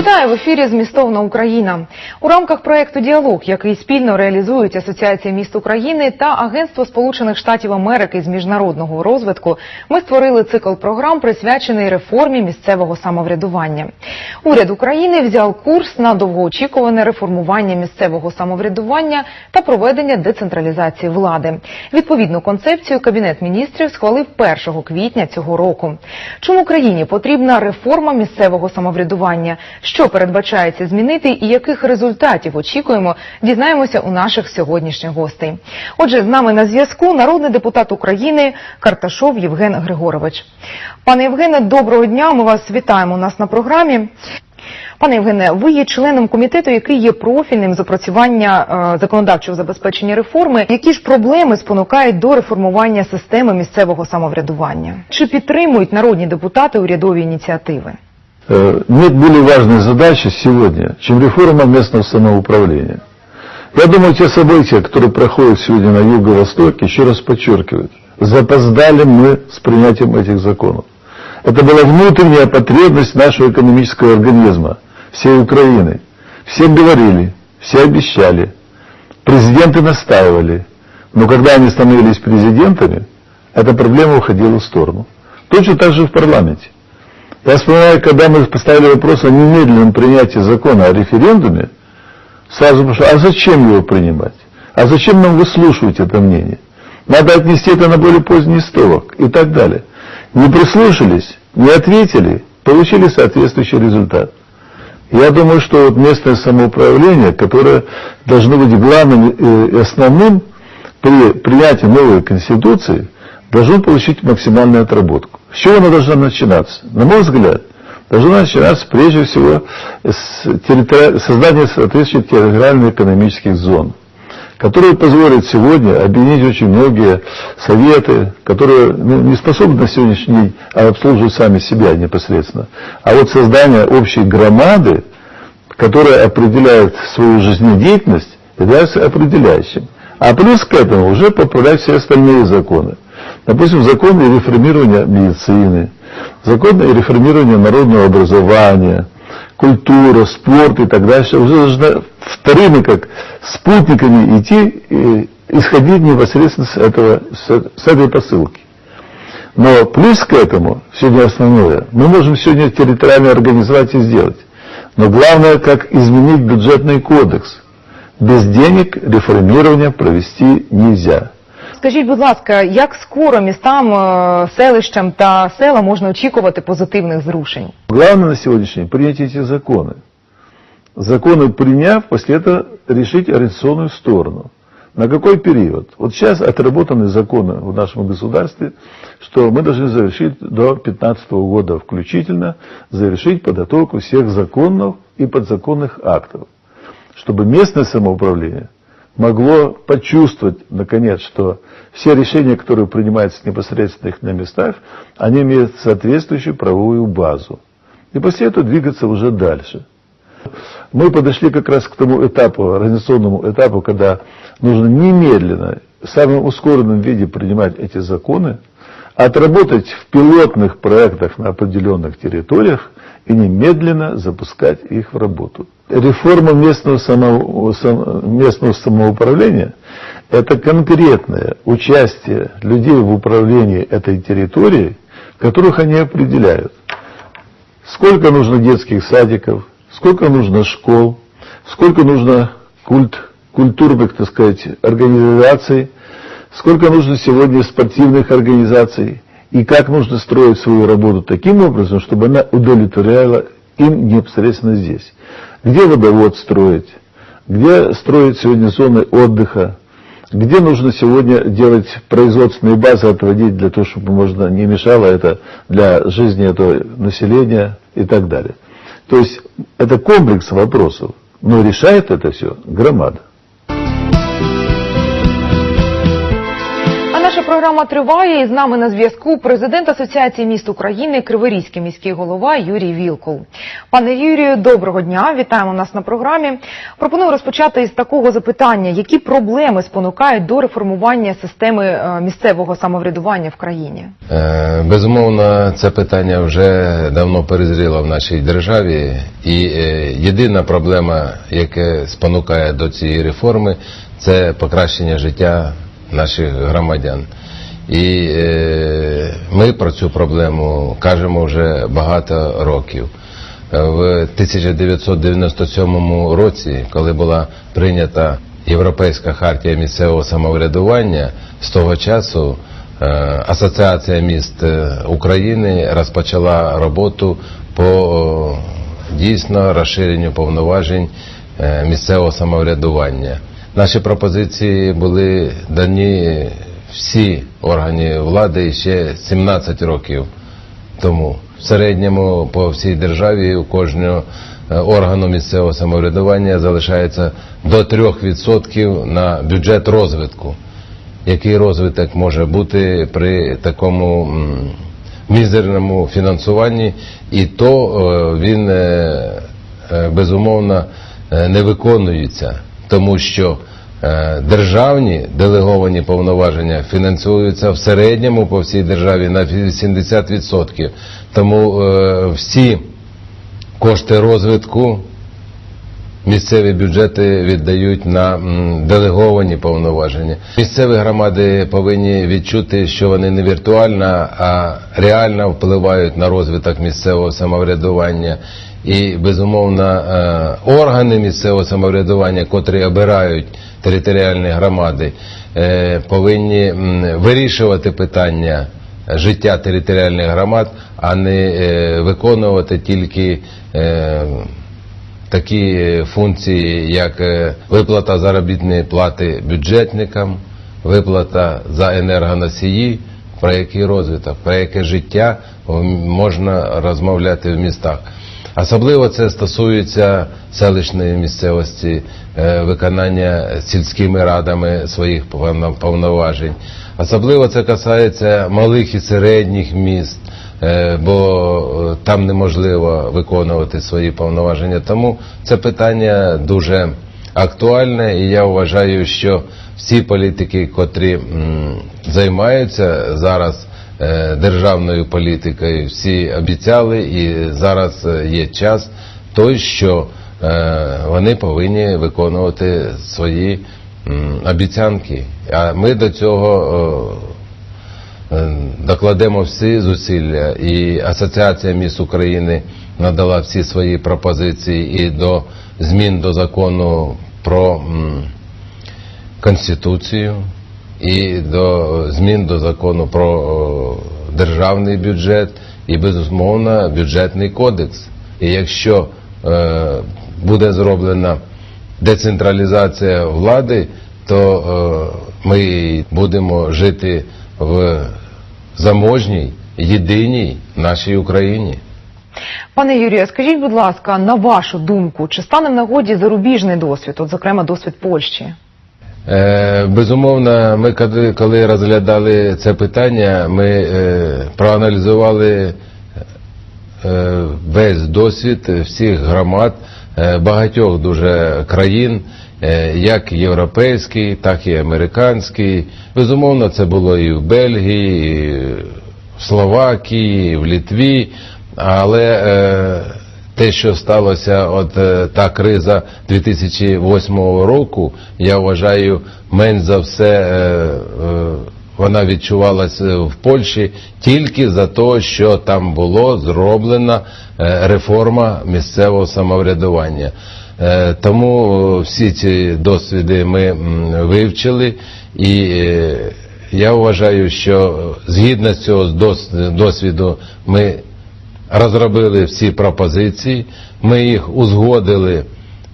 Вітаю в ефірі Змістовна Україна. У рамках проекту Діалог, який спільно реалізують Асоціація міст України та Агентство Сполучених Штатів Америки з міжнародного розвитку, ми створили цикл програм, присвячений реформі місцевого самоврядування. Уряд України взяв курс на довгоочікуване реформування місцевого самоврядування та проведення децентралізації влади. Відповідну концепцію Кабінет міністрів схвалив 1 квітня цього року. Чому країні потрібна реформа місцевого самоврядування? Що передбачається змінити і яких результатів очікуємо, дізнаємося у наших сьогоднішніх гостей. Отже, з нами на зв'язку народний депутат України Карташов Євген Григорович. Пане Євгене, доброго дня. Ми вас вітаємо у нас на програмі. Пане Євгене, ви є членом комітету, який є профільним з опрацювання е, законодавчого забезпечення реформи. Які ж проблеми спонукають до реформування системи місцевого самоврядування? Чи підтримують народні депутати урядові ініціативи? Э, Нет более важной задачи сегодня, чем реформа местного самоуправления. Я думаю, те события, которые проходят сегодня на Юго-Востоке, еще раз подчеркивают, запоздали мы с принятием этих законов. Это была внутренняя потребность нашего экономического организма, всей Украины. Все говорили, все обещали, президенты настаивали, но когда они становились президентами, эта проблема уходила в сторону. Точно так же в парламенте. Я вспоминаю, когда мы поставили вопрос о немедленном принятии закона о референдуме, сразу прошло, а зачем его принимать? А зачем нам выслушивать это мнение? Надо отнести это на более поздний столок и так далее. Не прислушались, не ответили, получили соответствующий результат. Я думаю, что вот местное самоуправление, которое должно быть главным э, и основным при принятии новой конституции, должно получить максимальную отработку. С чего она должна начинаться? На мой взгляд, должна начинаться прежде всего с территори- создания соответствующих территориально-экономических зон, которые позволят сегодня объединить очень многие советы, которые ну, не способны на сегодняшний день обслуживать сами себя непосредственно. А вот создание общей громады, которая определяет свою жизнедеятельность, является определяющим. А плюс к этому уже поправлять все остальные законы. Допустим, закон о реформировании медицины, закон о реформировании народного образования, культура, спорт и так дальше, уже должны вторыми, как спутниками идти, и исходить непосредственно с, этого, с этой посылки. Но плюс к этому, сегодня основное, мы можем сегодня территориально организовать и сделать. Но главное, как изменить бюджетный кодекс. Без денег реформирование провести нельзя Скажіть, будь ласка, як скоро містам, е, селищам та села можна очікувати позитивних зрушень? Главное на сегодняшний день принять эти законы. Законы приняв, после этого решить ориентационную сторону. На какой период? Вот сейчас отработаны законы в нашем государстве, что мы должны завершить до 2015 года включительно, завершить подготовку всех законов и подзаконных актов, чтобы местное самоуправление могло почувствовать, наконец, что все решения, которые принимаются непосредственно их на местах, они имеют соответствующую правовую базу. И после этого двигаться уже дальше. Мы подошли как раз к тому этапу, организационному этапу, когда нужно немедленно, в самом ускоренном виде принимать эти законы, отработать в пилотных проектах на определенных территориях и немедленно запускать их в работу. Реформа местного, само- сам- местного самоуправления – это конкретное участие людей в управлении этой территорией, которых они определяют. Сколько нужно детских садиков, сколько нужно школ, сколько нужно культ, культурных, так сказать, организаций, сколько нужно сегодня спортивных организаций, и как нужно строить свою работу таким образом, чтобы она удовлетворяла им непосредственно здесь. Где водовод строить, где строить сегодня зоны отдыха, где нужно сегодня делать производственные базы, отводить для того, чтобы можно не мешало это для жизни этого населения и так далее. То есть это комплекс вопросов, но решает это все громада. Програма триває і з нами на зв'язку президент Асоціації міст України Криворізький міський голова Юрій Вілкул. Пане Юрію, доброго дня. Вітаємо нас на програмі. Пропоную розпочати із такого запитання: які проблеми спонукають до реформування системи е, місцевого самоврядування в країні? Е, Безумовно, це питання вже давно перезріло в нашій державі, і е, єдина проблема, яка спонукає до цієї реформи, це покращення життя наших громадян. І е, ми про цю проблему кажемо вже багато років. Е, В 1997 році, коли була прийнята Європейська хартія місцевого самоврядування, з того часу е, Асоціація міст е, України розпочала роботу по о, дійсно розширенню повноважень е, місцевого самоврядування. Наші пропозиції були дані всі органи влади ще 17 років тому. В середньому по всій державі у кожного е, органу місцевого самоврядування залишається до 3% на бюджет розвитку. Який розвиток може бути при такому мізерному фінансуванні, і то е, він е, безумовно не виконується, тому що державні делеговані повноваження фінансуються в середньому по всій державі на 80%. Тому е, всі кошти розвитку місцеві бюджети віддають на делеговані повноваження. Місцеві громади повинні відчути, що вони не віртуально, а реально впливають на розвиток місцевого самоврядування. І безумовно е, органи місцевого самоврядування, котрі обирають територіальні громади, е, повинні вирішувати питання життя територіальних громад, а не е, виконувати тільки такі функції, як е, виплата заробітної плати бюджетникам, виплата за енергоносії, про який розвиток, про яке життя можна розмовляти в містах. Особливо це стосується селищної місцевості, е, виконання сільськими радами своїх повно- повноважень. Особливо це касається малих і середніх міст, е, бо е, там неможливо виконувати свої повноваження. Тому це питання дуже актуальне, і я вважаю, що всі політики, котрі займаються зараз державною політикою, всі обіцяли, і зараз е, є час той, що е, вони повинні виконувати свої обіцянки. А ми до цього е, е, докладемо всі зусилля, і Асоціація міст України надала всі свої пропозиції і до змін до закону про Конституцію, і до змін до закону про державний бюджет, і безумовно бюджетний кодекс. І якщо е, буде зроблена децентралізація влади, то е, ми будемо жити в заможній, єдиній нашій Україні. Пане Юрію, скажіть, будь ласка, на вашу думку, чи стане в нагоді зарубіжний досвід, от зокрема досвід Польщі? Е, Безумовно, ми коли, розглядали це питання, ми е, проаналізували е, весь досвід всіх громад багатьох дуже країн, як європейський, так і американський. Безумовно, це було і в Бельгії, і в Словакії, і в Літві, але те, що сталося, от е, та криза 2008 року, я вважаю, менш за все е, е, вона відчувалася в Польщі тільки за те, що там було зроблена реформа місцевого самоврядування. Тому всі ці досвіди ми вивчили і я вважаю, що згідно з цього дос- досвіду ми розробили всі пропозиції, ми їх узгодили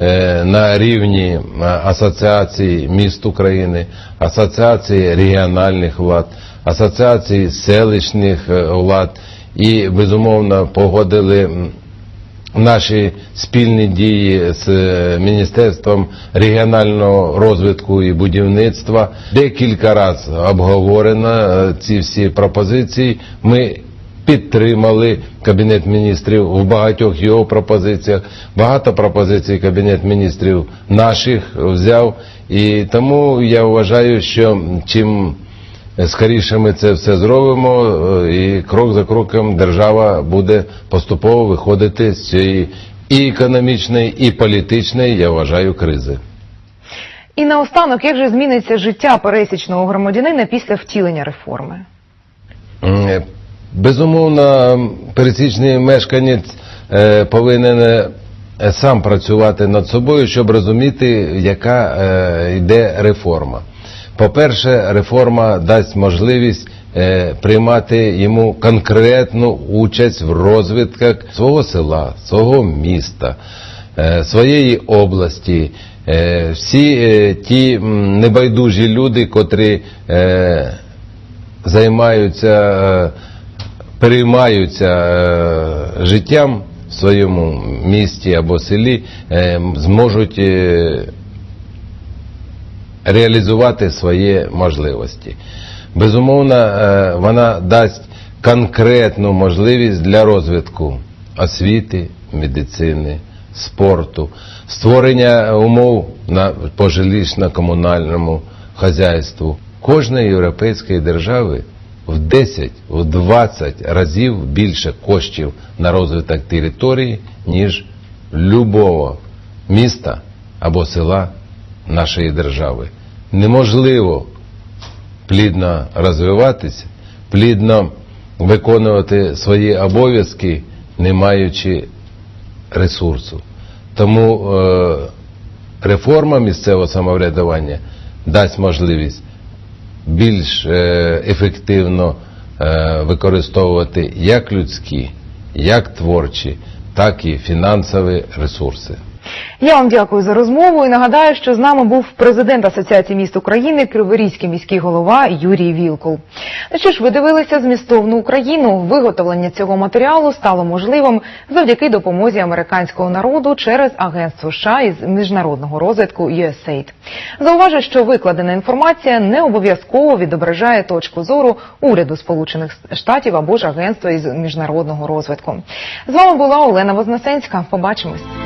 е, на рівні е, Асоціації міст України, Асоціації регіональних влад, Асоціації селищних е, влад і, безумовно, погодили наші спільні дії з Міністерством регіонального розвитку і будівництва. Декілька разів обговорено ці всі пропозиції. Ми підтримали Кабінет міністрів в багатьох його пропозиціях. Багато пропозицій Кабінет міністрів наших взяв. І тому я вважаю, що чим скоріше ми це все зробимо, е, і крок за кроком держава буде поступово виходити з цієї і економічної, і політичної, я вважаю, кризи. І наостанок, як же зміниться життя пересічного громадянина після втілення реформи? Безумовно, пересічний мешканець е, повинен е, сам працювати над собою, щоб розуміти, яка е, йде реформа. По-перше, реформа дасть можливість приймати йому конкретну участь в розвитках свого села, свого міста, своєї області. Всі ті небайдужі люди, котрі займаються, переймаються е, життям в своєму місті або селі, е, зможуть е, реалізувати свої можливості. Безумовно, вона дасть конкретну можливість для розвитку освіти, медицини, спорту, створення умов на по жилищно-комунальному хазяйству кожної європейської держави в 10, в 20 разів більше коштів на розвиток території, ніж любого міста або села нашої держави. Неможливо плідно розвиватися, плідно виконувати свої обов'язки, не маючи ресурсу. Тому е, реформа місцевого самоврядування дасть можливість більш е, ефективно е, використовувати як людські, як творчі, так і фінансові ресурси. Я вам дякую за розмову і нагадаю, що з нами був президент Асоціації міст України, Криворізький міський голова Юрій Вілкул. Ну що ж, ви дивилися змістовну Україну. Виготовлення цього матеріалу стало можливим завдяки допомозі американського народу через Агентство США із міжнародного розвитку USAID. Зауважу, що викладена інформація не обов'язково відображає точку зору уряду Сполучених Штатів або ж Агентства із міжнародного розвитку. З вами була Олена Вознесенська. Побачимось.